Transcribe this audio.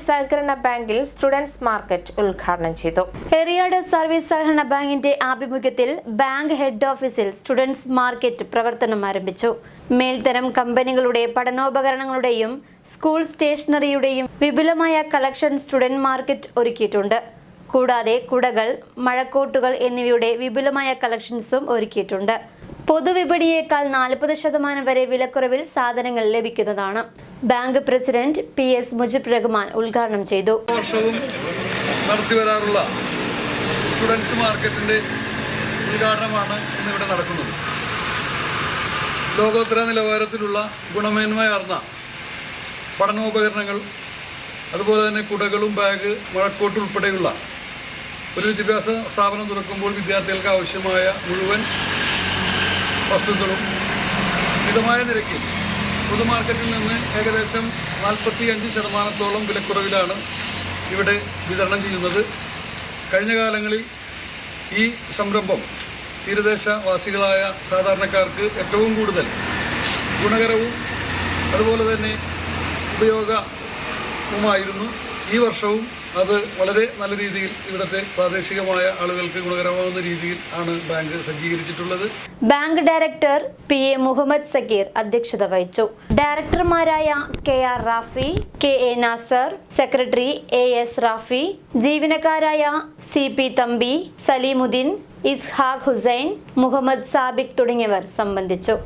Service സഹകരണ ബാങ്കിൽ students market ഉദ്ഘാടനം ചെയ്തു. എറിയാട് സർവീസ് സഹകരണ ബാങ്കിന്റെ ആഭിമുഖ്യത്തിൽ ബാങ്ക് ഹെഡ് ഓഫീസിൽ സ്റ്റുഡൻസ് മാർക്കറ്റ് പ്രവർത്തനം ആരംഭിച്ചു. മേൽത്തരം കമ്പനികളുടെ പഠനോപകരണങ്ങളുടെയും സ്കൂൾ സ്റ്റേഷനറിയുടെയും വിപുലമായ കളക്ഷൻ സ്റ്റുഡന്റ് മാർക്കറ്റ് ഒരുക്കിയിട്ടുണ്ട്. കൂടാതെ കുടകൾ മഴക്കോട്ടുകൾ എന്നിവയുടെ വിപുലമായ കളക്ഷൻസും ഒരുക്കിയിട്ടുണ്ട്. പൊതുവിപണിയേക്കാൾ നാൽപ്പത് ശതമാനം വരെ വിലക്കുറവിൽ സാധനങ്ങൾ ലഭിക്കുന്നതാണ്. Bank president P S Mujib Rahman ഉദ്ഘാടനം ചെയ്തു. നടക്കുന്നത്. ലോകോത്തര നിലവാരത്തിലുള്ള ഗുണമേന്മയാർന്ന പഠനോപകരണങ്ങൾ അതുപോലെ തന്നെ കുടകളും ബാഗ് മഴക്കോട്ട് ഉൾപ്പെടെയുള്ള ഒരു വിദ്യാഭ്യാസ സ്ഥാപനം തുറക്കുമ്പോൾ വിദ്യാർത്ഥികൾക്ക് ആവശ്യമായ മുഴുവൻ വസ്തുക്കളും മിതമായ നിരക്കിൽ പൊതുമാർക്കറ്റിൽ നിന്ന് ഏകദേശം നാൽപ്പത്തി അഞ്ച് ശതമാനത്തോളം വിലക്കുറവിലാണ് ഇവിടെ വിതരണം ചെയ്യുന്നത്. കഴിഞ്ഞ കാലങ്ങളിൽ ഈ സംരംഭം തീരദേശവാസികളായ സാധാരണക്കാർക്ക് ഏറ്റവും കൂടുതൽ ഗുണകരവും അതുപോലെ തന്നെ ഉപയോഗവുമായിരുന്നു. ഈ വർഷവും അത് വളരെ നല്ല രീതിയിൽ ഇവിടുത്തെ പ്രാദേശികമായ ആളുകൾക്ക് ഗുണകരമാകുന്ന രീതിയിൽ ആണ് bank സജ്ജീകരിച്ചിട്ടുള്ളത്. Bank director P A Muhammad Sakir അധ്യക്ഷത വഹിച്ചു. ഡയറക്ടർമാരായ K R Rafi K A Nasar secretary A S Rafi ജീവനക്കാരായ C P Thampi Salimuddin Ishaq Hussain Muhammad Sabik തുടങ്ങിയവർ സംബന്ധിച്ചു.